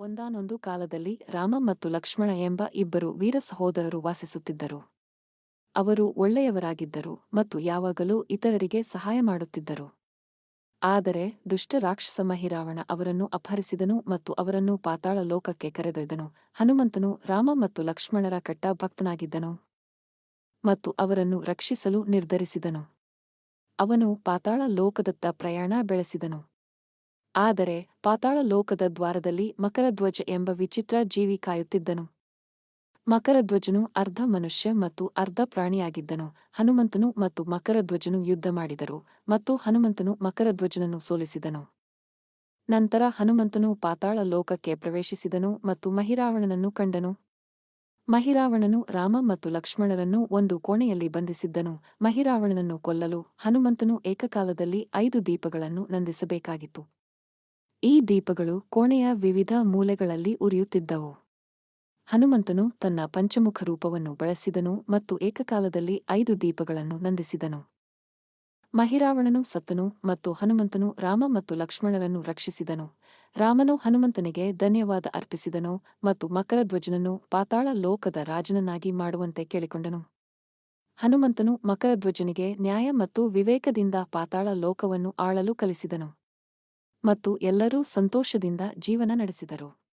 ಒಂದಾನೊಂದು ಕಾಲದಲ್ಲಿ ರಾಮ ಮತ್ತು ಲಕ್ಷ್ಮಣ ಎಂಬ ಇಬ್ಬರು ವೀರ ಸಹೋದರರು ವಾಸಿಸುತ್ತಿದ್ದರು. ಅವರು ಒಳ್ಳೆಯವರಾಗಿದ್ದರು ಮತ್ತು ಯಾವಾಗಲೂ ಇತರರಿಗೆ ಸಹಾಯ ಮಾಡುತ್ತಿದ್ದರು. ಆದರೆ ದುಷ್ಟ ರಾಕ್ಷಸ ಮಹಿರಾವಣ ಅವರನ್ನು ಅಪಹರಿಸಿದನು ಮತ್ತು ಅವರನ್ನು ಪಾತಾಳ ಲೋಕಕ್ಕೆ ಕರೆದೊಯ್ದನು. ಹನುಮಂತನು ರಾಮ ಮತ್ತು ಲಕ್ಷ್ಮಣರ ಕಟ್ಟ ಭಕ್ತನಾಗಿದ್ದನು ಮತ್ತು ಅವರನ್ನು ರಕ್ಷಿಸಲು ನಿರ್ಧರಿಸಿದನು. ಅವನು ಪಾತಾಳ ಲೋಕದತ್ತ ಪ್ರಯಾಣ ಬೆಳೆಸಿದನು. ಆದರೆ ಪಾತಾಳ ಲೋಕದ ದ್ವಾರದಲ್ಲಿ ಮಕರಧ್ವಜ ಎಂಬ ವಿಚಿತ್ರ ಜೀವಿ ಕಾಯುತ್ತಿದ್ದನು. ಮಕರಧ್ವಜನು ಅರ್ಧ ಮನುಷ್ಯ ಮತ್ತು ಅರ್ಧ ಪ್ರಾಣಿಯಾಗಿದ್ದನು. ಹನುಮಂತನು ಮತ್ತು ಮಕರಧ್ವಜನು ಯುದ್ಧ ಮಾಡಿದರು ಮತ್ತು ಹನುಮಂತನು ಮಕರಧ್ವಜನನ್ನು ಸೋಲಿಸಿದನು. ನಂತರ ಹನುಮಂತನು ಪಾತಾಳ ಲೋಕಕ್ಕೆ ಪ್ರವೇಶಿಸಿದನು ಮತ್ತು ಮಹಿರಾವಣನನ್ನು ಕಂಡನು. ಮಹಿರಾವಣನು ರಾಮ ಮತ್ತು ಲಕ್ಷ್ಮಣರನ್ನು ಒಂದು ಕೋಣೆಯಲ್ಲಿ ಬಂಧಿಸಿದ್ದನು. ಮಹಿರಾವಣನನ್ನು ಕೊಲ್ಲಲು ಹನುಮಂತನು ಏಕಕಾಲದಲ್ಲಿ ಐದು ದೀಪಗಳನ್ನು ನಂದಿಸಬೇಕಾಗಿತ್ತು. ಈ ದೀಪಗಳು ಕೋಣೆಯ ವಿವಿಧ ಮೂಲೆಗಳಲ್ಲಿ ಉರಿಯುತ್ತಿದ್ದವು. ಹನುಮಂತನು ತನ್ನ ಪಂಚಮುಖ ರೂಪವನ್ನು ಬಳಸಿದನು ಮತ್ತು ಏಕಕಾಲದಲ್ಲಿ ಐದು ದೀಪಗಳನ್ನು ನಂದಿಸಿದನು. ಮಹಿರಾವಣನು ಸತ್ತನು ಮತ್ತು ಹನುಮಂತನು ರಾಮ ಮತ್ತು ಲಕ್ಷ್ಮಣರನ್ನು ರಕ್ಷಿಸಿದನು. ರಾಮನು ಹನುಮಂತನಿಗೆ ಧನ್ಯವಾದ ಅರ್ಪಿಸಿದನು ಮತ್ತು ಮಕರಧ್ವಜನನ್ನು ಪಾತಾಳ ಲೋಕದ ರಾಜನನ್ನಾಗಿ ಮಾಡುವಂತೆ ಕೇಳಿಕೊಂಡನು. ಹನುಮಂತನು ಮಕರಧ್ವಜನಿಗೆ ನ್ಯಾಯ ಮತ್ತು ವಿವೇಕದಿಂದ ಪಾತಾಳ ಲೋಕವನ್ನು ಆಳಲು ಕಲಿಸಿದನು. ಮತ್ತು ಎಲ್ಲರೂ ಸಂತೋಷದಿಂದ ಜೀವನ ನಡೆಸಿದರು.